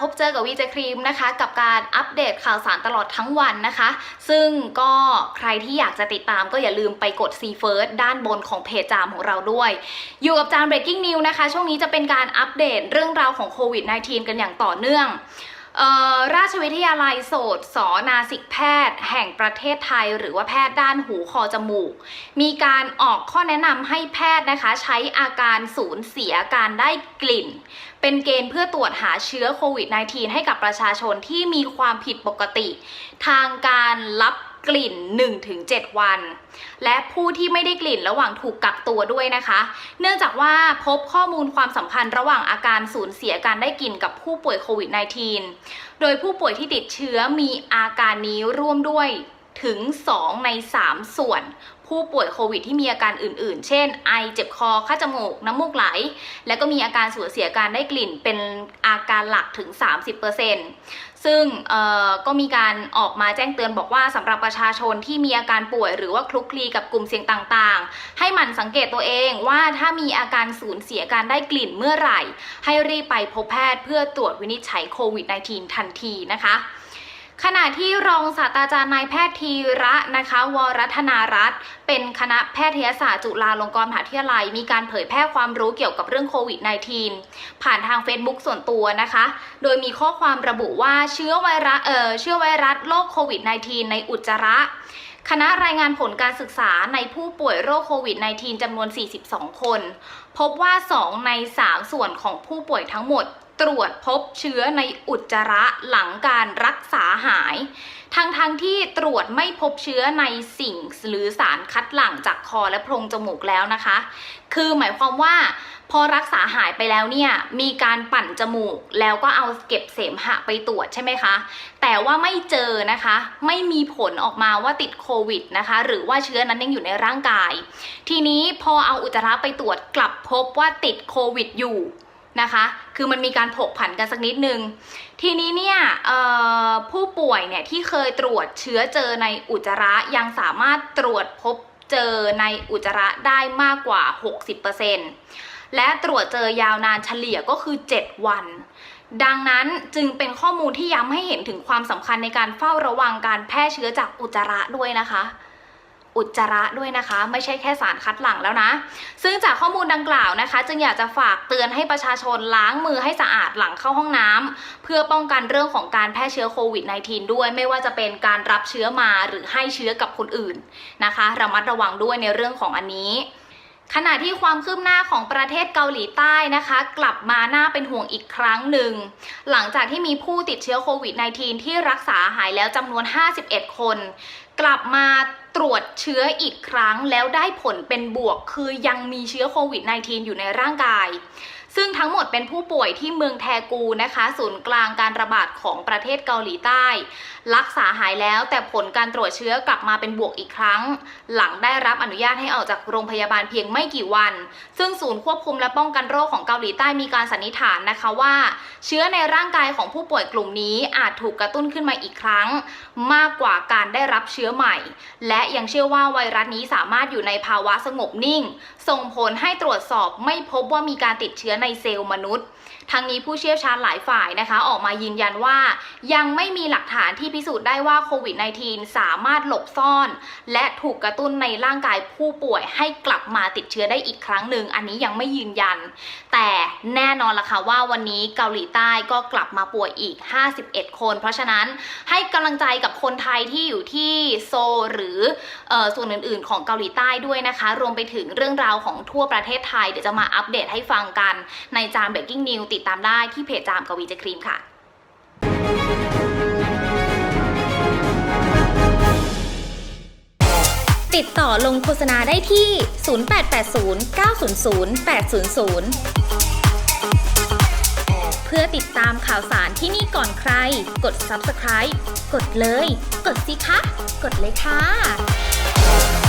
พบเจอกับวีเจครีมนะคะ กับการอัปเดตข่าวสารตลอดทั้งวันนะคะ ซึ่งก็ใครที่อยากจะติดตามก็อย่าลืมไปกด See First ด้านบนของเพจจามของเราด้วย อยู่กับจาม breaking news นะคะ ช่วงนี้จะเป็นการอัปเดตเรื่องราวของโควิด -19 กันอย่างต่อเนื่อง ราชวิทยาลัยโสตสนาสิกแพทย์ แห่งประเทศไทย หรือว่าแพทย์ด้านหูคอจมูก มีการออกข้อแนะนำให้แพทย์นะคะใช้อาการสูญเสียการได้กลิ่น เป็นเกณฑ์เพื่อตรวจหาเชื้อโควิด -19 ให้กับประชาชนที่มีความผิดปกติ ทางการรับ กลิ่น 1-7 วัน และผู้ที่ไม่ได้กลิ่นระหว่างถูกกักตัวด้วยนะคะ เนื่องจากว่าพบข้อมูลความสัมพันธ์ระหว่างอาการสูญเสียการได้กลิ่นกับผู้ป่วยโควิด -19 โดยผู้ป่วยที่ติดเชื้อมีอาการนี้ร่วมด้วย ถึง 2 ใน 3 ส่วน ผู้ป่วยโควิดที่มีอาการอื่นๆ เช่น ไอเจ็บคอคัดจมูก น้ำมูกไหล และก็มีอาการสูญเสียการได้กลิ่นเป็นอาการหลักถึง 30%ซึ่งเอ่อก็มีการออกมาแจ้งเตือนบอกว่าสำหรับประชาชนที่มีอาการป่วย หรือว่าคลุกคลีกับกลุ่มเสี่ยงต่างๆ ให้หมั่นสังเกตตัวเองว่าถ้ามีอาการสูญเสียการได้กลิ่นเมื่อไหร่ ให้รีบไปพบแพทย์เพื่อตรวจวินิจฉัยโควิด -19 ทันทีนะคะ ขณะที่รองศาสตราจารย์นายแพทย์ธีระนะคะ วรัฒนารัตน์เป็นคณะแพทยศาสตร์จุฬาลงกรณ์มหาวิทยาลัย มีการเผยแพร่ความรู้เกี่ยวกับเรื่องโควิด -19 ผ่านทาง Facebook ส่วนตัวนะคะ โดยมีข้อความระบุว่าเชื้อไวรัสเอ่อเชื้อไวรัสโรคโควิด -19 ในอุจจาระ คณะรายงานผลการศึกษาในผู้ป่วยโรคโควิด -19 จำนวน 42 คน พบว่า 2 ใน 3 ส่วนของผู้ป่วยทั้งหมด ตรวจพบเชื้อในอุจจาระหลังการรักษาหายทั้งทั้งที่ตรวจไม่พบเชื้อในสิ่งหรือสารคัดหลั่งจากคอและโพรงจมูกแล้วนะคะ คือหมายความว่าพอรักษาหายไปแล้วเนี่ยมีการปั่นจมูกแล้วก็เอาเก็บเสมหะไปตรวจใช่ไหมคะ แต่ว่าไม่เจอนะคะ ไม่มีผลออกมาว่าติดโควิดนะคะ หรือว่าเชื้อนั้นยังอยู่ในร่างกาย ทีนี้พอเอาอุจจาระไปตรวจกลับพบว่าติดโควิดอยู่ นะคะ คือมันมีการผกผันกันสักนิดนึง ทีนี้เนี่ยผู้ป่วยเนี่ยที่เคยตรวจเชื้อเจอในอุจจาระยังสามารถตรวจพบเจอในอุจจาระได้มากกว่า 60%และตรวจเจอยาวนานเฉลี่ยก็คือ 7 วัน ดังนั้นจึงเป็นข้อมูลที่ย้ำให้เห็นถึงความสำคัญในการเฝ้าระวังการแพร่เชื้อจากอุจจาระด้วยนะคะ อุจจาระด้วยนะคะ ไม่ใช่แค่สารคัดหลั่งแล้วนะ ซึ่งจากข้อมูลดังกล่าวนะคะ จึงอยากจะฝากเตือนให้ประชาชนล้างมือให้สะอาดหลังเข้าห้องน้ำเพื่อป้องกันเรื่องของการแพร่เชื้อโควิด -19 ด้วย ไม่ว่าจะเป็นการรับเชื้อมาหรือให้เชื้อกับคนอื่นนะคะระมัดระวังด้วยในเรื่องของอันนี้ขณะที่ความคืบหน้าของประเทศเกาหลีใต้นะคะ กลับมาน่าเป็นห่วงอีกครั้งหนึ่ง หลังจากที่มีผู้ติดเชื้อโควิด -19 ที่รักษาหายแล้วจำนวน 51 คน กลับมาตรวจเชื้ออีกครั้งแล้วได้ผลเป็นบวก คือยังมีเชื้อโควิด -19 อยู่ในร่างกาย ซึ่งทั้งหมดเป็นผู้ป่วยที่เมืองแทกูนะคะ ศูนย์กลางการระบาดของประเทศเกาหลีใต้ รักษาหายแล้วแต่ผลการตรวจเชื้อกลับมาเป็นบวกอีกครั้ง หลังได้รับอนุญาตให้ออกจากโรงพยาบาลเพียงไม่กี่วัน ซึ่งศูนย์ควบคุมและป้องกันโรคของเกาหลีใต้มีการสันนิษฐานนะคะว่า เชื้อในร่างกายของผู้ป่วยกลุ่มนี้อาจถูกกระตุ้นขึ้นมาอีกครั้ง มากกว่าการได้รับเชื้อใหม่ และยังเชื่อว่าไวรัสนี้สามารถอยู่ในภาวะสงบนิ่ง ส่งผลให้ตรวจสอบไม่พบว่ามีการติดเชื้อในเซลล์มนุษย์ทั้งนี้ผู้เชี่ยวชาญหลายฝ่ายนะคะ ออกมายืนยันว่ายังไม่มีหลักฐานที่พิสูจน์ได้ว่าโควิด -19 สามารถหลบซ่อน และถูกกระตุ้นในร่างกายผู้ป่วยให้กลับมาติดเชื้อได้อีกครั้งหนึ่ง อันนี้ยังไม่ยืนยัน แต่แน่นอนละค่ะว่าวันนี้เกาหลีใต้ก็กลับมาป่วยอีก 51 คน เพราะฉะนั้นให้กำลังใจกับคนไทยที่อยู่ที่โซลหรือออส่วนอื่น ๆ ของเกาหลีใต้ด้วยนะคะ รวมไปถึงเรื่องราวของทั่วประเทศไทยเดี๋ยวจะมาอัปเดตให้ฟังกันในจาม Breaking News ติดตามได้ที่เพจจามกวีเจครีมค่ะติดต่อลงโฆษณาได้ที่ 0880 900 800 เพื่อติดตามข่าวสารที่นี่ก่อนใคร กด subscribe กดเลย กดสิคะ กดเลยค่ะ